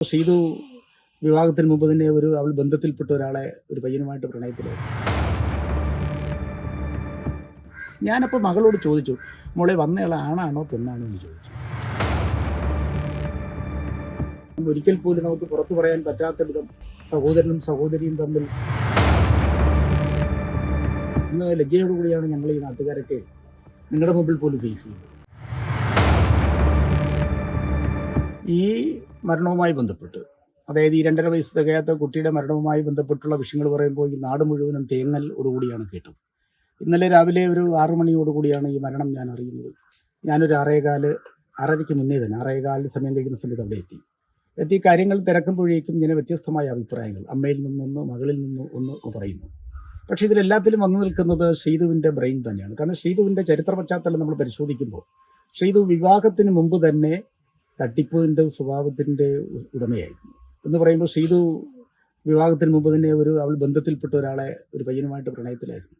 ഷീതു വിവാഹത്തിന് മുമ്പ് തന്നെ ഒരു അവൾ ബന്ധത്തിൽപ്പെട്ട ഒരാളെ ഒരു പയ്യനുമായിട്ട് പ്രണയത്തിലായിരുന്നു ഞാനപ്പോൾ മകളോട് ചോദിച്ചു മോളെ വന്നയാൾ ആണാണോ പെണ്ണാണോ എന്ന് ചോദിച്ചു. ഒരിക്കൽ പോലും നമുക്ക് പുറത്തു പറയാൻ പറ്റാത്ത വിധം സഹോദരനും സഹോദരിയും തമ്മിൽ ഇന്ന് ലജ്ജയോടുകൂടിയാണ് ഞങ്ങൾ ഈ നാട്ടുകാരൊക്കെ നിങ്ങളുടെ മുമ്പിൽ പോലും ഫേസ് ചെയ്യുന്നത്. ഈ മരണവുമായി ബന്ധപ്പെട്ട്. അതായത് ഈ രണ്ടര വയസ്സ് തികയാത്ത കുട്ടിയുടെ മരണവുമായി ബന്ധപ്പെട്ടുള്ള വിഷയങ്ങൾ പറയുമ്പോൾ ഈ നാട് മുഴുവനും തേങ്ങൽ ഓടുകൂടിയാണ് കേട്ടത്. ഇന്നലെ രാവിലെ ഒരു ആറു മണിയോടുകൂടിയാണ് ഈ മരണം ഞാൻ അറിയുന്നത്. ഞാനൊരു ആറേകാൽ ആറരയ്ക്ക് മുന്നേ തന്നെ ആറേകാലിന് സമയം കഴിക്കുന്ന സമയത്ത് അവിടെ എത്തി. എത്തി കാര്യങ്ങൾ തിരക്കുമ്പോഴേക്കും ഇങ്ങനെ വ്യത്യസ്തമായ അഭിപ്രായങ്ങൾ അമ്മയിൽ നിന്നൊന്ന് മകളിൽ നിന്ന് ഒന്ന് പറയുന്നു. പക്ഷേ ഇതിലെല്ലാത്തിലും വന്നു നിൽക്കുന്നത് ശ്രീധുവിന്റെ ബ്രെയിൻ തന്നെയാണ്. കാരണം ശ്രീധുവിന്റെ ചരിത്ര പശ്ചാത്തലം നമ്മൾ പരിശോധിക്കുമ്പോൾ ശ്രീധു വിവാഹത്തിന് മുമ്പ് തന്നെ തട്ടിപ്പിന്റെ സ്വഭാവത്തിന്റെ ഉടമയായിരുന്നു. എന്ന് പറയുമ്പോൾ സീതു വിവാഹത്തിന് മുമ്പ് തന്നെ ഒരു അവൾ ബന്ധത്തിൽപ്പെട്ട ഒരാളെ ഒരു പയ്യനുമായിട്ട് പ്രണയത്തിലായിരുന്നു.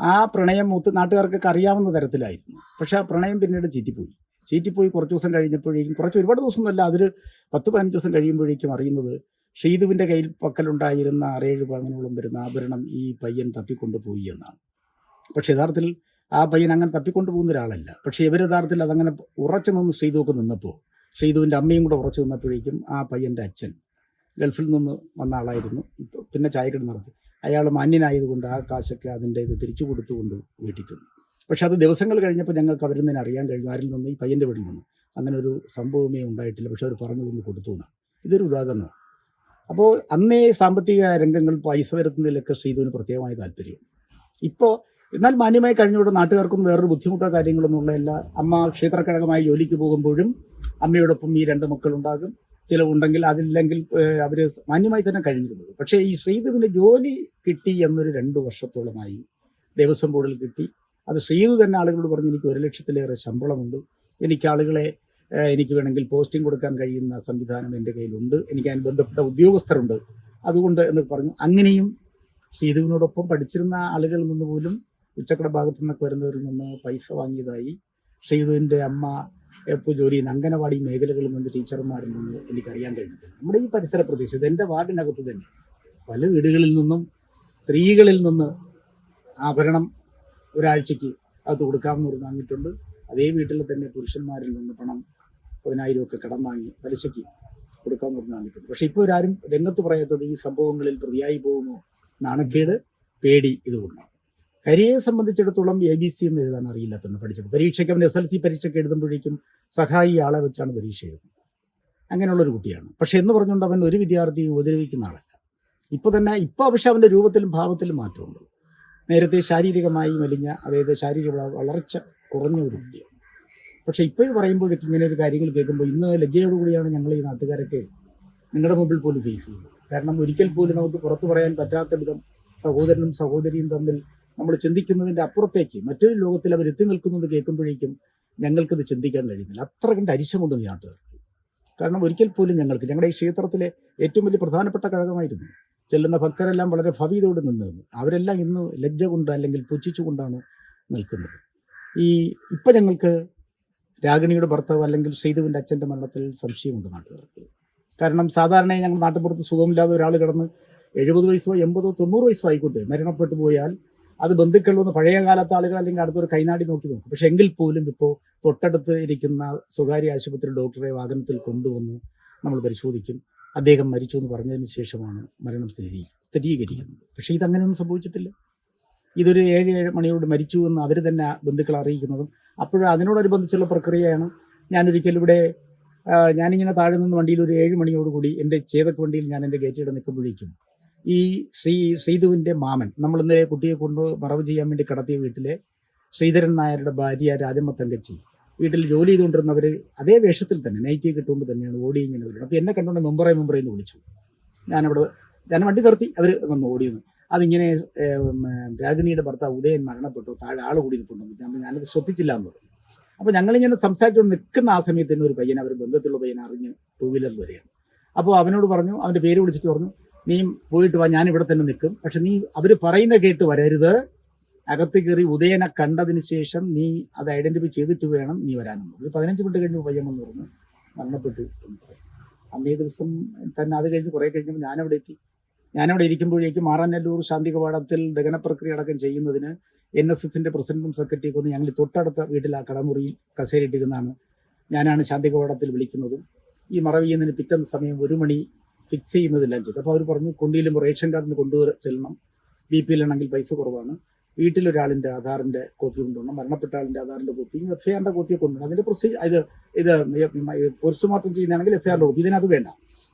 ആ പ്രണയം മൂത്ത് നാട്ടുകാർക്കൊക്കെ അറിയാവുന്ന തരത്തിലായിരുന്നു. പക്ഷെ ആ പ്രണയം പിന്നീട് ചീറ്റിപ്പോയി. ചീറ്റിപ്പോയി കുറച്ച് ദിവസം കഴിഞ്ഞപ്പോഴേക്കും കുറച്ച് ഒരുപാട് ദിവസമൊന്നുമല്ല അതൊരു പത്ത് പതിനഞ്ച് ദിവസം കഴിയുമ്പോഴേക്കും അറിയുന്നത് ഷീതുവിന്റെ കയ്യിൽ പക്കലുണ്ടായിരുന്ന ആറേഴ് പവനോളം വരുന്ന ആഭരണം ഈ പയ്യൻ തപ്പിക്കൊണ്ടുപോയി എന്നാണ്. പക്ഷെ യഥാർത്ഥത്തിൽ ആ പയ്യൻ അങ്ങനെ തപ്പിക്കൊണ്ടു പോകുന്ന ഒരാളല്ല. പക്ഷേ ഇവർ യഥാർത്ഥത്തിൽ അതങ്ങനെ ഉറച്ചു നിന്ന് ശ്രീതുവൊക്കെ നിന്നപ്പോൾ ശ്രീതുവിന്റെ അമ്മയും കൂടെ ഉറച്ചു നിന്നപ്പോഴേക്കും ആ പയ്യന്റെ അച്ഛൻ ഗൾഫിൽ നിന്ന് വന്ന ആളായിരുന്നു. പിന്നെ ചായക്കട നടത്തി. അയാൾ മാന്യനായതുകൊണ്ട് ആ കാശൊക്കെ അതിന്റെ ഇത് തിരിച്ചു കൊടുത്തുകൊണ്ട് വീട്ടിൽ തന്നു പക്ഷെ അത് ദിവസങ്ങൾ കഴിഞ്ഞപ്പോൾ ഞങ്ങൾക്ക് അവരിൽ നിന്ന് അറിയാൻ കഴിഞ്ഞു ആരിൽ നിന്ന് ഈ പയ്യന്റെ വീട്ടിൽ നിന്ന്. അങ്ങനെ ഒരു സംഭവമേ ഉണ്ടായിട്ടില്ല. പക്ഷെ അവർ പറഞ്ഞു കൊണ്ട് കൊടുത്തു എന്നാണ്. ഇതൊരു ഉദാഹരണമാണ്. അപ്പോൾ അന്നേ സാമ്പത്തിക രംഗങ്ങൾ പൈസ വരുത്തുന്നതിലൊക്കെ ശ്രീധുവിന് പ്രത്യേകമായ താല്പര്യമുണ്ട്. ഇപ്പോൾ എന്നാൽ മാന്യമായി കഴിഞ്ഞുകൊണ്ട് നാട്ടുകാർക്കൊന്നും വേറൊരു ബുദ്ധിമുട്ടോ കാര്യങ്ങളൊന്നും ഉള്ളതല്ല. അമ്മ ക്ഷേത്രക്കഴകമായി ജോലിക്ക് പോകുമ്പോഴും അമ്മയോടൊപ്പം ഈ രണ്ട് മക്കളുണ്ടാകും. ചിലവുണ്ടെങ്കിൽ അതില്ലെങ്കിൽ അവർ മാന്യമായി തന്നെ കഴിഞ്ഞിരുന്നത്. പക്ഷേ ഈ ശ്രീധുവിന് ജോലി കിട്ടി എന്നൊരു രണ്ട് വർഷത്തോളമായി ദേവസ്വം ബോർഡിൽ കിട്ടി. അത് ശ്രീധു തന്നെ ആളുകളോട് പറഞ്ഞു എനിക്ക് ഒരു ലക്ഷത്തിലേറെ ശമ്പളമുണ്ട്. എനിക്ക് ആളുകളെ എനിക്ക് വേണമെങ്കിൽ പോസ്റ്റിംഗ് കൊടുക്കാൻ കഴിയുന്ന സംവിധാനം എന്റെ കയ്യിലുണ്ട്. എനിക്ക് അതിന് ബന്ധപ്പെട്ട ഉദ്യോഗസ്ഥരുണ്ട്. അതുകൊണ്ട് എന്ന് പറഞ്ഞു. അങ്ങനെയും ശ്രീധുവിനോടൊപ്പം പഠിച്ചിരുന്ന ആളുകളിൽ നിന്ന് പോലും ഉച്ചക്കട ഭാഗത്തു നിന്നൊക്കെ വരുന്നവരിൽ നിന്ന് പൈസ വാങ്ങിയതായി ശ്രീധുവിന്റെ അമ്മ എപ്പോൾ ജോലി ചെയ്യുന്ന അംഗനവാടി മേഖലകളിൽ നിന്ന് ടീച്ചർമാരിൽ നിന്ന് എനിക്കറിയാൻ കഴിഞ്ഞിട്ടുണ്ട് നമ്മുടെ ഈ പരിസര പ്രദേശത്ത് എന്റെ വാർഡിനകത്ത് തന്നെ. പല വീടുകളിൽ നിന്നും സ്ത്രീകളിൽ നിന്ന് ആഭരണം ഒരാഴ്ചയ്ക്ക് അത് കൊടുക്കാമെന്ന് പറഞ്ഞ് വാങ്ങിയിട്ടുണ്ട്. അതേ വീട്ടിൽ തന്നെ പുരുഷന്മാരിൽ നിന്ന് പണം പതിനായിരം ഒക്കെ കടം വാങ്ങി പലിശയ്ക്ക് കൊടുക്കാമെന്ന് പറഞ്ഞ് വാങ്ങിയിട്ടുണ്ട്. പക്ഷേ ഇപ്പോൾ ഒരാരും രംഗത്ത് പറയാത്തത് ഈ സംഭവങ്ങളിൽ പ്രതിയായി പോകുമോ? നാണക്കേട് പേടി ഇതുകൊണ്ടാണ്. കരിയെ സംബന്ധിച്ചിടത്തോളം എ ബി സി എന്ന് എഴുതാൻ അറിയില്ലാത്തതാണ് പഠിച്ചത് പരീക്ഷയ്ക്ക് അവൻ എസ് എൽ സി പരീക്ഷയ്ക്ക് എഴുതുമ്പോഴേക്കും സഹായി ആളെ വെച്ചാണ് പരീക്ഷ എഴുതുന്നത്. അങ്ങനെയുള്ളൊരു കുട്ടിയാണ്. പക്ഷെ എന്ന് പറഞ്ഞുകൊണ്ട് അവൻ ഒരു വിദ്യാർത്ഥിയെ ഉപദ്രവിക്കുന്ന ആളല്ല. ഇപ്പോൾ തന്നെ ഇപ്പോൾ പക്ഷെ അവന്റെ രൂപത്തിലും ഭാവത്തിലും മാറ്റമുണ്ട്. നേരത്തെ ശാരീരികമായി മെലിഞ്ഞ അതായത് ശാരീരിക വള- വളർച്ച കുറഞ്ഞ ഒരു കുട്ടിയാണ്. പക്ഷെ ഇപ്പോൾ ഇത് പറയുമ്പോഴേക്കും ഇങ്ങനെ ഒരു കാര്യങ്ങൾ കേൾക്കുമ്പോൾ ഇന്ന് ലജ്ജയോടുകൂടിയാണ് ഞങ്ങൾ ഈ നാട്ടുകാരൊക്കെ നിങ്ങളുടെ മുമ്പിൽ പോലും ഫേസ് ചെയ്യുന്നത്. കാരണം ഒരിക്കൽ പോലും നമുക്ക് പുറത്തു പറയാൻ പറ്റാത്ത വിധം സഹോദരനും സഹോദരിയും തമ്മിൽ നമ്മൾ ചിന്തിക്കുന്നതിന്റെ അപ്പുറത്തേക്ക് മറ്റൊരു ലോകത്തിൽ അവർ എത്തി നിൽക്കുന്നത് കേൾക്കുമ്പോഴേക്കും ഞങ്ങൾക്കത് ചിന്തിക്കാൻ കഴിയുന്നില്ല. അത്ര കണ്ട് അരിശമുണ്ട് നാട്ടുകാർക്ക്. കാരണം ഒരിക്കൽ പോലും ഞങ്ങൾക്ക് ഞങ്ങളുടെ ഈ ക്ഷേത്രത്തിലെ ഏറ്റവും വലിയ പ്രധാനപ്പെട്ട ഘടകമായിരുന്നു ചെല്ലുന്ന ഭക്തരെല്ലാം വളരെ ഭവീതയോട് നിന്നിരുന്നു അവരെല്ലാം ഇന്ന് ലജ്ജ കൊണ്ട് അല്ലെങ്കിൽ പുച്ഛിച്ചുകൊണ്ടാണ് നിൽക്കുന്നത്. ഈ ഇപ്പം ഞങ്ങൾക്ക് രാഗിണിയുടെ ഭർത്താവ് അല്ലെങ്കിൽ ശ്രീധുവിന്റെ അച്ഛന്റെ മരണത്തിൽ സംശയമുണ്ട് നാട്ടുകാർക്ക്. കാരണം സാധാരണയായി ഞങ്ങൾ നാട്ടിൻപുറത്ത് സുഖമില്ലാതെ ഒരാൾ കിടന്ന് എഴുപത് വയസ്സോ എൺപതോ തൊണ്ണൂറ് വയസ്സോ ആയിക്കോട്ടെ മരണപ്പെട്ടു പോയാൽ അത് ബന്ധുക്കളിലൊന്ന് പഴയ കാലത്തെ ആളുകൾ അല്ലെങ്കിൽ അടുത്തൊരു കൈനാടി നോക്കി നോക്കും. പക്ഷെ എങ്കിൽ പോലും ഇപ്പോൾ തൊട്ടടുത്ത് ഇരിക്കുന്ന സ്വകാര്യ ആശുപത്രി ഡോക്ടറെ വാഹനത്തിൽ കൊണ്ടുവന്ന് നമ്മൾ പരിശോധിക്കും. അദ്ദേഹം മരിച്ചു എന്ന് പറഞ്ഞതിന് ശേഷമാണ് മരണം സ്ഥിരീ സ്ഥിരീകരിക്കുന്നത്. പക്ഷേ ഇതങ്ങനെയൊന്നും സംഭവിച്ചിട്ടില്ല. ഇതൊരു ഏഴ് ഏഴ് മണിയോട് മരിച്ചു എന്ന് അവർ തന്നെ ബന്ധുക്കൾ അറിയിക്കുന്നതും അപ്പോഴും അതിനോടനുബന്ധിച്ചുള്ള പ്രക്രിയയാണ് ഞാനൊരിക്കലും ഇവിടെ ഞാനിങ്ങനെ താഴെ നിന്ന് വണ്ടിയിൽ ഒരു ഏഴ് മണിയോടുകൂടി എന്റെ ചേതക്ക് വണ്ടിയിൽ ഞാൻ എന്റെ ഗേറ്റിടെ നിൽക്കുമ്പോഴേക്കും ഈ ശ്രീ ശ്രീധുവിന്റെ മാമൻ നമ്മൾ ഇന്നലെ കുട്ടിയെ കൊണ്ട് മറവ് ചെയ്യാൻ വേണ്ടി കടത്തിയ വീട്ടിലെ ശ്രീധരൻ നായരുടെ ഭാര്യ രാജമ്മ തങ്കച്ചി വീട്ടിൽ ജോലി ചെയ്തുകൊണ്ടിരുന്നവർ അതേ വേഷത്തിൽ തന്നെ നൈറ്റി കിട്ടുമ്പോൾ തന്നെയാണ് ഓടി ഇങ്ങനെ വരുന്നത്. അപ്പോൾ എന്നെ കണ്ടുകൊണ്ട് മെമ്പറെ മെമ്പറെ എന്ന് വിളിച്ചു. ഞാനവിടെ ഞാൻ വണ്ടി നിർത്തി അവർ വന്ന് ഓടിയെന്ന്. അതിങ്ങനെ രാഗിണിയുടെ ഭർത്താവ് ഉദയൻ മരണപ്പെട്ടു താഴെ ആൾ കൂടി നിൽക്കുന്നു ഞാനത് ശ്രദ്ധിച്ചില്ല എന്ന് പറഞ്ഞു. അപ്പോൾ ഞങ്ങളിങ്ങനെ സംസാരിച്ചുകൊണ്ട് നിൽക്കുന്ന ആ സമയത്ത് തന്നെ ഒരു പയ്യൻ അവർ ബന്ധത്തിലുള്ള പയ്യൻ അറിഞ്ഞ് ടൂ വീലർ വരികയാണ്. അപ്പോൾ അവനോട് പറഞ്ഞു അവന്റെ പേര് വിളിച്ചിട്ട് പറഞ്ഞു നീ പോയിട്ട് വാ ഞാൻ ഇവിടെ തന്നെ നിൽക്കും. പക്ഷെ നീ അവർ പറയുന്ന കേട്ട് വരരുത്. അകത്ത് കയറി ഉദയനെ കണ്ടതിന് ശേഷം നീ അത് ഐഡന്റിഫൈ ചെയ്തിട്ട് വേണം നീ വരാനെന്ന്. ഒരു പതിനഞ്ച് മിനിറ്റ് കഴിഞ്ഞ് പയ്യൻ എന്ന് പറഞ്ഞു മരണപ്പെട്ടു എന്ന്. അന്നേ ദിവസം തന്നെ അത് കഴിഞ്ഞ് കുറേ കഴിഞ്ഞപ്പോൾ ഞാനവിടെ എത്തി. ഞാനവിടെ ഇരിക്കുമ്പോഴേക്കും മാറാനല്ലൂർ ശാന്തി കവാടത്തിൽ ദഹന പ്രക്രിയ അടക്കം ചെയ്യുന്നതിന് എൻ എസ് എസിന്റെ പ്രസിഡന്റും സെക്രട്ടറിയൊക്കെ ഒന്ന് ഞങ്ങൾ തൊട്ടടുത്ത വീട്ടിൽ ആ കടമുറിയിൽ കസേരയിട്ടിരുന്നാണ് ഞാനാണ് ശാന്തി കവാടത്തിൽ വിളിക്കുന്നതും. ഈ മറവി ചെയ്യുന്നതിന് പിറ്റേന്ന് സമയം ഒരു മണി ഫിക്സ് ചെയ്യുന്നതെല്ലാം ചെയ്തു. അപ്പോൾ അവർ പറഞ്ഞു കൊണ്ടിയിലും റേഷൻ കാർഡിന് കൊണ്ടുവര ചെല്ലണം. ബി പിയിലാണെങ്കിൽ പൈസ കുറവാണ്. വീട്ടിലൊരാളിന്റെ ആധാറിന്റെ കോപ്പി കൊണ്ടുവരണം. മരണപ്പെട്ട ആളിന്റെ ആധാറിന്റെ കോപ്പി എഫ് ഐ ആറിന്റെ കോപ്പിയെ കൊണ്ടുവരണം. അതിന്റെ പ്രൊസീജ് ഇത് ഇത് പോസ്റ്റ്മോർട്ടം ചെയ്യുന്നതാണെങ്കിൽ എഫ് ഐ ആറിന്റെ കോപ്പി. ഇതിനകത്ത് വേണ്ട.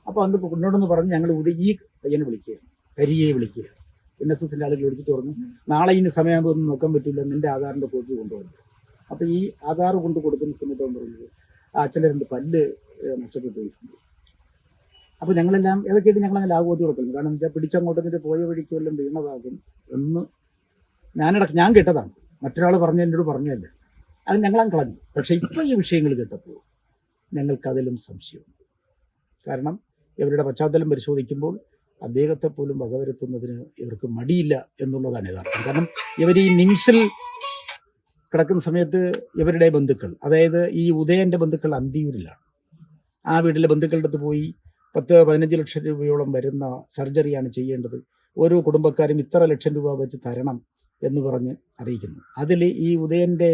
അപ്പോൾ അന്ന് കൊണ്ടോടെന്ന് പറഞ്ഞ് ഞങ്ങൾ ഇവിടെ ഈ പയ്യനെ വിളിക്കുകയാണ്. കരിയെ വിളിക്കുക എൻ എസ് എസിന്റെ ആളുകൾ വിളിച്ചിട്ട് പറഞ്ഞു നാളെ ഇനി സമയമാകുമ്പോൾ ഒന്നും നോക്കാൻ പറ്റില്ല. നിന്റെ ആധാറിന്റെ കോപ്പി കൊണ്ടുവന്നു അപ്പോൾ ഈ ആധാർ കൊണ്ട് കൊടുക്കുന്ന സമയത്ത് അവൻ പറഞ്ഞത് ആ അച്ഛന്റെ രണ്ട് പല്ല് നഷ്ടപ്പെട്ടു പോയിട്ടുണ്ട് അപ്പോൾ ഞങ്ങളെല്ലാം ഏതൊക്കെയായിട്ട് ഞങ്ങളങ്ങനെ ലാഘവത്തിൽ കൊടുക്കുന്നു. കാരണം വെച്ചാൽ പിടിച്ചങ്ങോട്ട് എന്നിട്ട് പോയ വഴിക്ക് വല്ലതും വീണതാകും എന്ന് ഞാനിടക്ക് ഞാൻ കേട്ടതാണ്. മറ്റൊരാൾ പറഞ്ഞ എന്നോട് പറഞ്ഞതല്ല. അത് ഞങ്ങളാണ് കളഞ്ഞു. പക്ഷേ ഇപ്പോൾ ഈ വിഷയങ്ങൾ കേട്ടപ്പോൾ ഞങ്ങൾക്കതിലും സംശയമുണ്ട്. കാരണം ഇവരുടെ പശ്ചാത്തലം പരിശോധിക്കുമ്പോൾ അദ്ദേഹത്തെ പോലും വകവരുത്തുന്നതിന് ഇവർക്ക് മടിയില്ല എന്നുള്ളതാണ് യഥാർത്ഥം. കാരണം ഇവർ ഈ നിംസിൽ കിടക്കുന്ന സമയത്ത് ഇവരുടെ ബന്ധുക്കൾ അതായത് ഈ ഉദയന്റെ ബന്ധുക്കൾ അന്തിയൂരിലാണ്. ആ വീട്ടിലെ ബന്ധുക്കളുടെ അടുത്ത് പോയി പത്ത് പതിനഞ്ച് ലക്ഷം രൂപയോളം വരുന്ന സർജറിയാണ് ചെയ്യേണ്ടത്. ഓരോ കുടുംബക്കാരും ഇത്ര ലക്ഷം രൂപ വെച്ച് തരണം എന്ന് പറഞ്ഞ് അറിയിക്കുന്നു. അതിൽ ഈ ഉദയന്റെ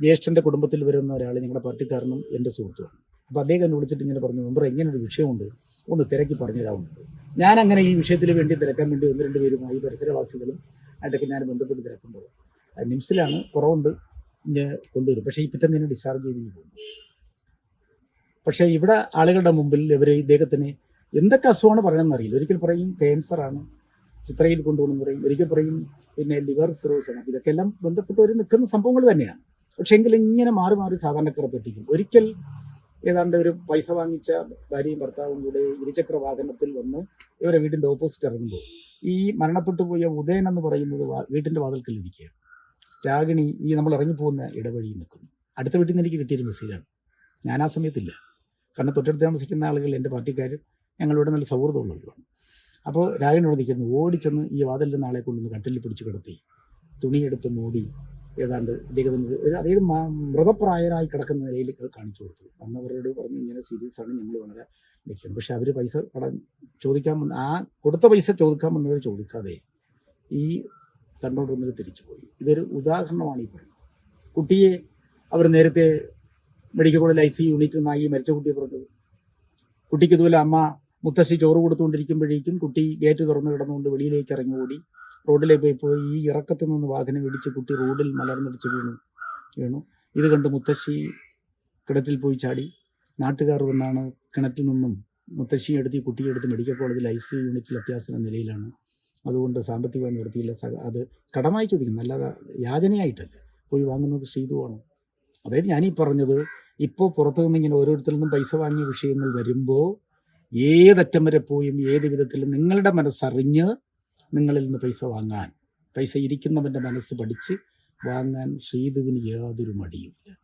ജ്യേഷ്ഠന്റെ കുടുംബത്തിൽ വരുന്ന ഒരാൾ ഞങ്ങളുടെ പാർട്ടിക്കാരനും എന്റെ സുഹൃത്തുമാണ്. അപ്പോൾ അദ്ദേഹം എന്നെ വിളിച്ചിട്ട് ഇങ്ങനെ പറഞ്ഞു മെമ്പർ ഇങ്ങനെ ഒരു വിഷയമുണ്ട്. ഒന്ന് തിരക്കി പറഞ്ഞു തരാവുന്നുണ്ട് ഞാൻ അങ്ങനെ ഈ വിഷയത്തിന് വേണ്ടി തിരക്കാൻ വേണ്ടി ഒന്ന് രണ്ട് പേരുമായി പരിസരവാസികളും ആയിട്ടൊക്കെ ഞാൻ ബന്ധപ്പെട്ട് തിരക്കുമ്പോൾ നിംസിലാണ് കുറവുണ്ട് കൊണ്ടുവരും. പക്ഷേ ഈ പിറ്റേന്ന് ഡിസ്ചാർജ് ചെയ്തിട്ട് പോകുന്നു പക്ഷേ ഇവിടെ ആളുകളുടെ മുമ്പിൽ ഇവർ ഇദ്ദേഹത്തിന് എന്തൊക്കെ അസുഖമാണ് പറയണമെന്ന് അറിയില്ല. ഒരിക്കൽ പറയും ക്യാൻസറാണ് ചിത്രയിൽ കൊണ്ടുപോകണം പറയും. ഒരിക്കൽ പറയും പിന്നെ ലിവർ സിറോസ് ആണ്. ഇതൊക്കെ എല്ലാം ബന്ധപ്പെട്ട് ഒരു നിൽക്കുന്ന സംഭവങ്ങൾ തന്നെയാണ്. പക്ഷേ എങ്കിൽ ഇങ്ങനെ മാറി മാറി സാധാരണക്കാരെ പറ്റിക്കും. ഒരിക്കൽ ഏതാണ്ട് ഒരു പൈസ വാങ്ങിച്ച ഭാര്യയും ഭർത്താവും കൂടെ ഇരുചക്ര വാഹനത്തിൽ വന്ന് ഇവരെ വീടിന്റെ ഓപ്പോസിറ്റ് ഇറങ്ങുമ്പോൾ ഈ മരണപ്പെട്ടു പോയ ഉദയൻ എന്ന് പറയുന്നത് വീട്ടിന്റെ വാതിൽക്കൽ ഇരിക്കുകയാണ്. രാഗിണി ഈ നമ്മൾ ഇറങ്ങിപ്പോകുന്ന ഇടവഴി നിൽക്കുന്നു. അടുത്ത വീട്ടിൽ നിന്ന് എനിക്ക് കിട്ടിയൊരു മെസ്സേജാണ് ഞാൻ ആ സമയത്തില്ല. കാരണം തൊട്ടടുത്ത് താമസിക്കുന്ന ആളുകൾ എന്റെ പാർട്ടിക്കാർ ഞങ്ങളിവിടെ നല്ല സൗഹൃദമുള്ളവരുമാണ് അപ്പോൾ രാഗനോട് നിൽക്കുന്നു. ഓടിച്ചെന്ന് ഈ വാതിലിന്റെ ആളെ കൊണ്ടുവന്ന് കട്ടിലിൽ പിടിച്ച് കിടത്തി. തുണിയെടുത്ത് മൂടി ഏതാണ്ട് അദ്ദേഹത്തിന് അതായത് മൃതപ്രായരായി കിടക്കുന്ന നിലയിൽ കാണിച്ചു കൊടുത്തു. അന്നവരോട് പറഞ്ഞു ഇങ്ങനെ സീരിയസ് ആണ് ഞങ്ങൾ വളരെ നിൽക്കുകയാണ് പക്ഷെ അവർ പൈസ കട ചോദിക്കാൻ ആ കൊടുത്ത പൈസ ചോദിക്കാൻ വന്നവർ ചോദിക്കാതെ ഈ കണ്ടോണ്ട് വന്നിട്ട് തിരിച്ചു പോയി ഇതൊരു ഉദാഹരണമാണ് ഈ പറയുന്നത്. കുട്ടിയെ അവർ നേരത്തെ മെഡിക്കൽ കോളേജ് ഐ സി യൂണിറ്റിൽ നിന്നായി മരിച്ച കുട്ടിയെ പറഞ്ഞത് കുട്ടിക്ക് ഇതുപോലെ അമ്മ മുത്തശ്ശി ചോറ് കൊടുത്തുകൊണ്ടിരിക്കുമ്പോഴേക്കും കുട്ടി ഗേറ്റ് തുറന്ന് കിടന്നുകൊണ്ട് വെളിയിലേക്ക് ഇറങ്ങി ഓടി റോഡിലേക്ക് പോയി പോയി ഈ ഇറക്കത്തിൽ നിന്ന് വാഹനം ഇടിച്ച് കുട്ടി റോഡിൽ മലർന്നിടിച്ച് വീണു. വീണു. ഇത് കണ്ട് മുത്തശ്ശി കിണറ്റിൽ പോയി ചാടി. നാട്ടുകാർ വന്നാണ് കിണറ്റിൽ നിന്നും മുത്തശ്ശി എടുത്ത് കുട്ടിയെ എടുത്ത് മെഡിക്കൽ കോളേജിൽ ഐ സി യൂണിറ്റിൽ അത്യാസന നിലയിലാണ്. അതുകൊണ്ട് സാമ്പത്തികമായി നിർത്തിയില്ല അത് കടമായി ചോദിക്കുന്നു. അല്ലാതെ യാചനയായിട്ടല്ല. പോയി വാങ്ങുന്നത് ശ്രീതുവാണ്. അതായത് ഞാനീ പറഞ്ഞത് ഇപ്പോൾ പുറത്തു നിന്ന് ഇങ്ങനെ ഓരോരുത്തരിൽ നിന്നും പൈസ വാങ്ങിയ വിഷയങ്ങൾ വരുമ്പോൾ ഏതറ്റം വരെ പോയും ഏത് വിധത്തിലും നിങ്ങളുടെ മനസ്സറിഞ്ഞ് നിങ്ങളിൽ നിന്ന് പൈസ വാങ്ങാൻ. പൈസ ഇരിക്കുന്നവന്റെ മനസ്സ് പഠിച്ച് വാങ്ങാൻ ശ്രീധുവിന് യാതൊരു മടിയുമില്ല.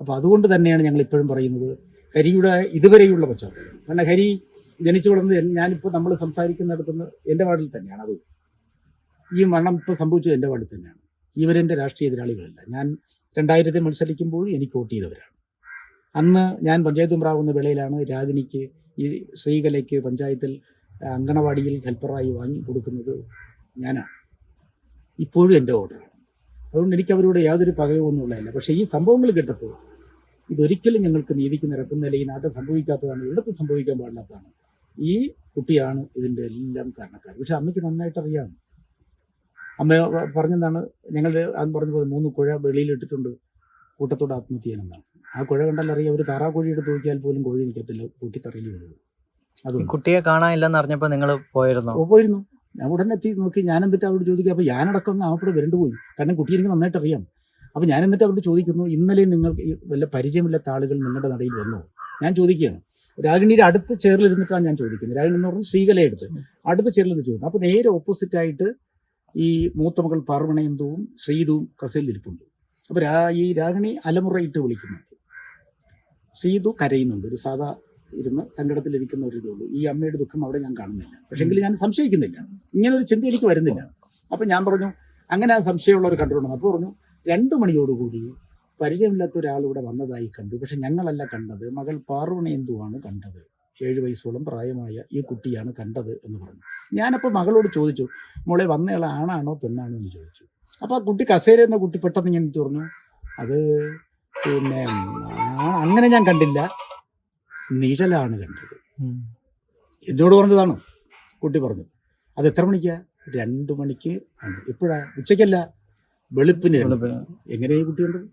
അപ്പോൾ അതുകൊണ്ട് തന്നെയാണ് ഞങ്ങൾ ഇപ്പോഴും പറയുന്നത് ഹരിയുടെ ഇതുവരെയുള്ള പശ്ചാത്തലം. കാരണം ഹരി ജനിച്ചു വളർന്ന് എൻ- ഞാനിപ്പോൾ നമ്മൾ സംസാരിക്കുന്നിടത്തുനിന്ന് എന്റെ വാർഡിൽ തന്നെയാണ് അത്. ഈ മരണം ഇപ്പോൾ സംഭവിച്ചത് എന്റെ വാർഡിൽ തന്നെയാണ്. ഇവരെന്റെ രാഷ്ട്രീയ എതിരാളികളല്ല. ഞാൻ രണ്ടായിരത്തിൽ മത്സരിക്കുമ്പോൾ എനിക്ക് വോട്ട് ചെയ്തവരാണ്. അന്ന് ഞാൻ പഞ്ചായത്ത് മെമ്പറാകുന്ന വേളയിലാണ് രാഗിണിക്ക് ഈ ശ്രീകലയ്ക്ക് പഞ്ചായത്തിൽ അങ്കണവാടിയിൽ ഹെൽപ്പറായി വാങ്ങി കൊടുക്കുന്നത് ഞാനാണ്. ഇപ്പോഴും എന്റെ ഓർഡറാണ്. അതുകൊണ്ട് എനിക്ക് അവരോട് യാതൊരു പകയോ ഒന്നുമുള്ളതല്ല പക്ഷേ ഈ സംഭവങ്ങൾ കേട്ടപ്പോൾ ഇതൊരിക്കലും ഞങ്ങൾക്ക് നീതിക്ക് നിരക്കുന്നതിൽ ഈ നാട്ടിൽ സംഭവിക്കാത്തതാണ് ഇവിടുത്തെ സംഭവിക്കാൻ പാടില്ലാത്തതാണ് ഈ കുട്ടിയാണ് ഇതിന്റെ എല്ലാം കാരണക്കാരൻ പക്ഷെ അമ്മയ്ക്ക് നന്നായിട്ട് അറിയാം. അമ്മ പറഞ്ഞെന്താണ്? ഞങ്ങൾ അന്ന് പറഞ്ഞ പോലെ മൂന്ന് കുഴ വെളിയിലിട്ടിട്ടുണ്ട്. കൂട്ടത്തോടെ ആത്മഹത്യ ചെയ്യാനെന്നാണ് ആ കുഴ കണ്ടാൽ അറിയാം ഒരു കോഴി എടുത്ത് നോക്കിയാൽ പോലും കോഴി നിൽക്കത്തില്ല കൂട്ടി തറയിൽ വീഴും അത് കുട്ടിയെ കാണാനില്ലെന്ന് അറിഞ്ഞപ്പോൾ നിങ്ങൾ പോയിരുന്നു? പോയിരുന്നു. ഞാൻ ഉടനെ എത്തി നോക്കി. ഞാൻ എന്നിട്ട് അവരോട് ചോദിക്കുക അപ്പോൾ ഞാനടക്കം അവിടെ വരണ്ടു പോയി? കാരണം കുട്ടി എനിക്ക് നന്നായിട്ട് അറിയാം. അപ്പോൾ ഞാൻ എന്നിട്ട് അവരോട് ചോദിക്കുന്നു ഇന്നലെ നിങ്ങൾക്ക് വല്ല പരിചയമില്ലാത്ത ആളുകൾ നിങ്ങളുടെ നടയിൽ വന്നോ? ഞാൻ ചോദിക്കുകയാണ്. രാഗിണിയുടെ അടുത്ത ചേറിലിരുന്നിട്ടാണ് ഞാൻ ചോദിക്കുന്നത്. രാഗിണി എന്ന് പറഞ്ഞാൽ ശ്രീകലയെടുത്ത്. അടുത്ത ചേറിലിരുന്ന് ചോദിക്കുന്നു. അപ്പോൾ നേരെ ഓപ്പോസിറ്റ് ആയിട്ട് ഈ മൂത്ത മകൾ പാർവണയന്തവും ശ്രീതുവും കസേലിൽ ഇരിപ്പുണ്ട്. അപ്പോൾ രാ ഈ രാഗിണി അലമുറയിട്ട് വിളിക്കുന്നുണ്ട്. ശ്രീതു കരയുന്നുണ്ട്. ഒരു സാധാ ഇരുന്ന് സങ്കടത്തിലിരിക്കുന്ന ഒരു ഇതുള്ളൂ ഈ അമ്മയുടെ ദുഃഖം അവിടെ ഞാൻ കാണുന്നില്ല. പക്ഷെങ്കിൽ ഞാൻ സംശയിക്കുന്നില്ല. ഇങ്ങനെ ഒരു ചിന്ത എനിക്ക് വരുന്നില്ല. അപ്പം ഞാൻ പറഞ്ഞു അങ്ങനെ ആ സംശയമുള്ളവർ കണ്ടിട്ടുണ്ട് അപ്പോൾ പറഞ്ഞു രണ്ടു മണിയോടുകൂടി പരിചയമില്ലാത്ത ഒരാൾ ഇവിടെ വന്നതായി കണ്ടു. പക്ഷെ ഞങ്ങളല്ല കണ്ടത്. മകൾ പാർവണ എന്തുവാണ് കണ്ടത്? ഏഴ് വയസ്സോളം പ്രായമായ ഈ കുട്ടിയാണ് കണ്ടത് എന്ന് പറഞ്ഞു. ഞാനപ്പോൾ മകളോട് ചോദിച്ചു മോളെ വന്നയാൾ ആണാണോ പെണ്ണാണോ എന്ന് ചോദിച്ചു. അപ്പോൾ ആ കുട്ടി കസേര എന്ന കുട്ടി പെട്ടെന്ന് ഞാൻ പറഞ്ഞു അത് പിന്നെ അങ്ങനെ ഞാൻ കണ്ടില്ല. നിഴലാണ് കണ്ടത്. എന്നോട് പറഞ്ഞതാണ്? കുട്ടി പറഞ്ഞത്. അത് എത്ര മണിക്കാണ് രണ്ട് മണിക്ക് ആണ്. എപ്പോഴാ? ഉച്ചയ്ക്കല്ല. വെളുപ്പിന് എങ്ങനെയാണ് ഈ കുട്ടി കണ്ടത്?